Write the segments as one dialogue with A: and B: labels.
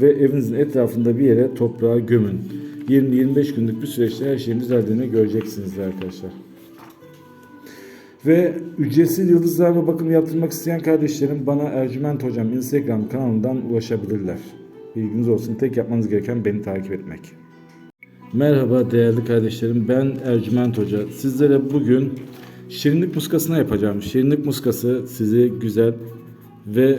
A: ve evinizin etrafında bir yere toprağa gömün. 20-25 günlük bir süreçte her şeyin düzeldiğini göreceksiniz arkadaşlar. Ve ücretsiz yıldızlarla bakım yaptırmak isteyen kardeşlerim bana Ercüment Hocam Instagram kanalından ulaşabilirler. Bilginiz olsun tek yapmanız gereken beni takip etmek. Merhaba değerli kardeşlerim ben Ercüment Hoca. Sizlere bugün şirinlik muskasına yapacağım. Şirinlik muskası sizi güzel ve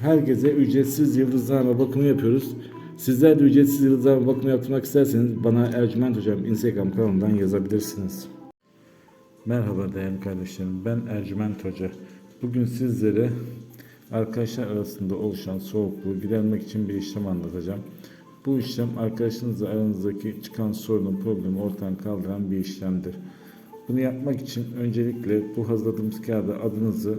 A: herkese ücretsiz yıldızlarma bakımı yapıyoruz. Sizler de ücretsiz yıldızlarma bakımı yaptırmak isterseniz bana Ercüment Hocam Instagram kanalından yazabilirsiniz. Merhaba değerli kardeşlerim. Ben Ercüment Hoca. Bugün sizlere arkadaşlar arasında oluşan soğukluğu gidermek için bir işlem anlatacağım. Bu işlem arkadaşınızla aranızdaki çıkan sorunu, problemi ortadan kaldıran bir işlemdir. Bunu yapmak için öncelikle bu hazırladığımız kağıda adınızı,